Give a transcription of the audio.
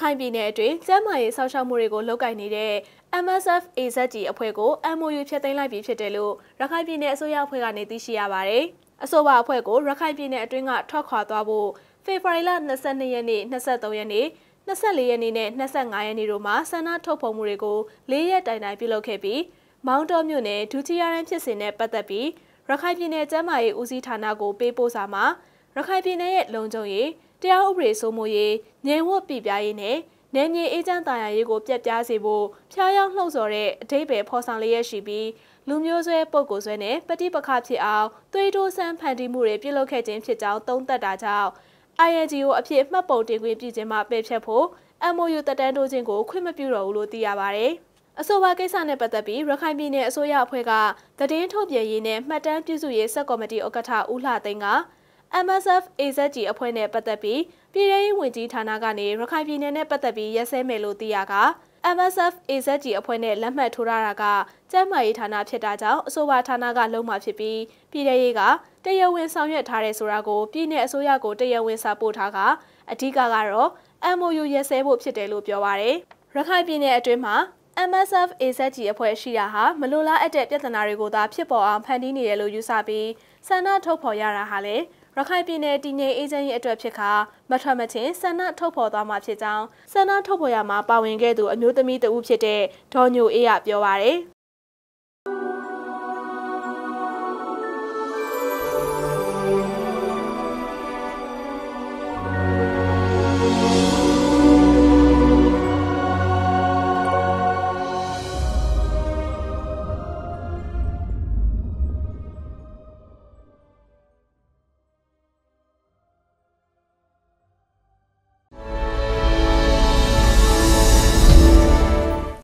ခိုင်ပြည်နယ်အတွင်းကျန်းမာရေးစောင့်ရှောက်မှုတွေကိုလုပ်ကိုင်နေတဲ့ MSF AZG အဖွဲ့ကို MOU ဖျက်သိမ်းလိုက်ပြီဖြစ်တယ်လို့ရခိုင်ပြည်နယ်အစိုးရအဖွဲ့ကနေသိရှိရပါတယ်။အဆိုပါအဖွဲ့ကိုရခိုင်ပြည်နယ်အတွင်းကထွက်ခွာသွားဖို့ဖေဖော်ဝါရီလ22ရက်နေ့23ရက်နေ့24ရက်နေ့နဲ့25ရက်နေ့တို့မှာဆန္ဒထုတ်ဖော်မှုတွေကို၄ရက်တိုင်တိုင်ပြုလုပ်ခဲ့ပြီးမောင်းတော်မြို့နယ်ဒုတိယရန်ဖြစ်စဉ်နဲ့ပတ်သက်ပြီးရခိုင်ပြည်နယ်ကျန်းမာရေးဦးစီးဌာနကိုပေးပို့စာမှာရခိုင်ပြည်နယ်ရဲ့လုံခြုံရေး တရားဥပဒေစိုးမိုးရေးငြိမ်ဝတ်ပြပြရေးနဲ့နယ်မြေအေဂျင့်တာယာရေးကိုပြတ်ပြားစေဖို့ဖျားယောင်းလှုံ့ဆော်တဲ့အထိပ္ပယ်ဖော်ဆောင်လျက်ရှိပြီးလူမျိုးဆွဲပုတ်ကိုဆွဲနဲ့ပဋိပက္ခဖြစ်အောင်သွေးတိုးဆန်းဖန်တီးမှုတွေပြုလုပ်ခဲ့ခြင်းဖြစ်ကြောင်းသုံးသပ်တာကြောင့် INGO အဖြစ်မှတ်ပုံတင်ခွင့်ပြုခြင်းမှပယ်ဖျက်ဖို့ MOU တက်တန်းတိုးခြင်းကိုခွင့်မပြုတော့ဘူးလို့သိရပါဗျ။အဆိုပါကိစ္စနဲ့ပတ်သက်ပြီးရခိုင်ပြည်နယ်အစိုးရအဖွဲ့ကသတင်းထုတ်ပြန်ရေးနဲ့မှတ်တမ်းပြုစုရေးစက်ကော်မတီဥက္ကဋ္ဌဦးလှသိန်းက MSF AZG အဖွဲ့နဲ့ပတ်သက်ပြီးပြည်ထောင်ရေးဝန်ကြီးဌာနကနေရခိုင်ပြည်နယ်နဲ့ပတ်သက်ပြီးရက်စဲမယ်လို့သိရက MSF AZG အဖွဲ့နဲ့လက်မှတ်ထိုးထားတာကကျန်းမာရေးဌာနဖြစ်တာကြောင့်အဆိုပါဌာနကလုံးမှာဖြစ်ပြီးပြည်ထောင်ရေးကတရားဝင်ဆောင်ရွက်ထားတယ်ဆိုတာကိုပြည်내အစိုးရကိုတရားဝင်စာပို့ထားကအဓိကကတော့ MOU ရက်စဲဖို့ဖြစ်တယ်လို့ပြောပါရယ်ရခိုင်ပြည်နယ်အတွင်းမှာ MSF AZG အဖွဲ့ရှိတာဟာမလိုလားအပ်တဲ့ပြဿနာတွေကိုသာဖြစ်ပေါ်အောင်ဖန်တီးနေတယ်လို့ယူဆပြီးဆန္ဒထုတ်ဖော်ရတာဟာလေ ရခိုင်ပြည်နယ်တည်ငြိမ်အေးချမ်းရေးအတွက်ဖြစ်ခါမထွက်မချင်းဆန္ဒထုတ်ဖော်သွားမှာဖြစ်ကြောင်းဆန္ဒထုတ်ဖော်ရမှာပါဝင်ခဲ့သူအမျိုးသမီးတဦးဖြစ်တဲ့ဒေါ်ညိုအေးကပြောပါရယ်